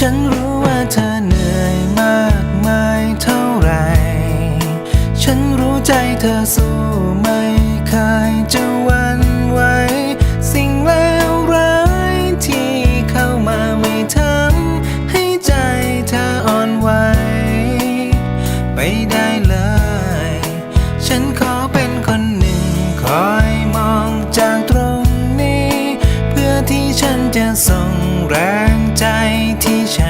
正如。 จะส่งแรงใจที่ฉัน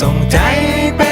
ส่งใจไป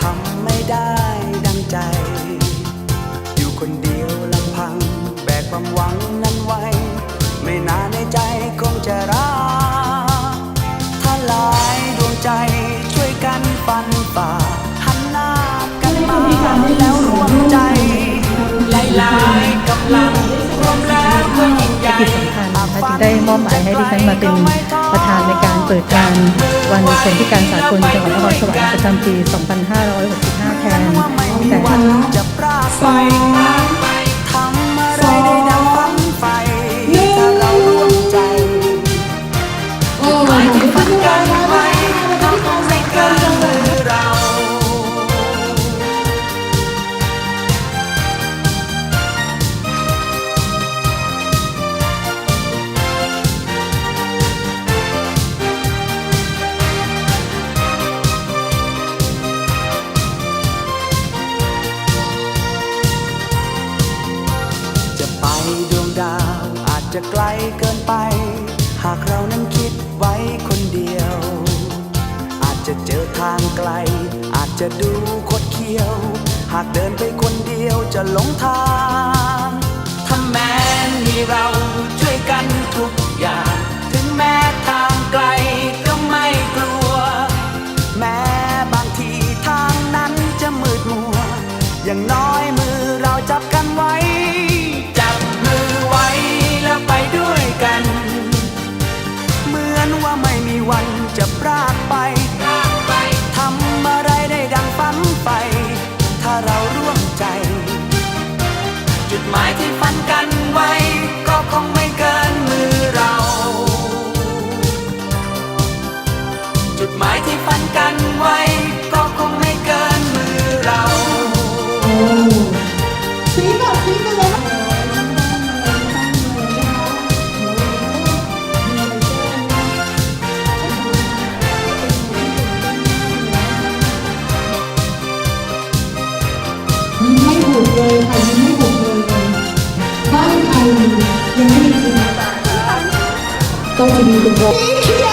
ทำไม่ได้ดังใจ อยู่คนเดียวลำพัง แบกความหวังนั้นไว้ ไม่นานในใจคงจะรักถ้าหลายดวงใจช่วยกันฟันฝ่าหันหน้ากันมาแล้วรวมใจหลายลายกำลังรวมแล้วก็ยิ่งใหญ่ ที่สำคัญนะคะได้มอบหมายให้ดิฉันมาเป็นประธานใน เปิดการวันคนพิการสากลจังหวัดนครสวรรค์ประจำปี 2565 แทนแต่ จะไกลเกินไป หากเรานั้นคิดไว้คนเดียว อาจจะเจอทางไกล อาจจะดูคดเคี้ยว หากเดินไปคนเดียวจะหลงทางถ้าแม้มีเราช่วยกันทุกอย่าง ช่องทีวี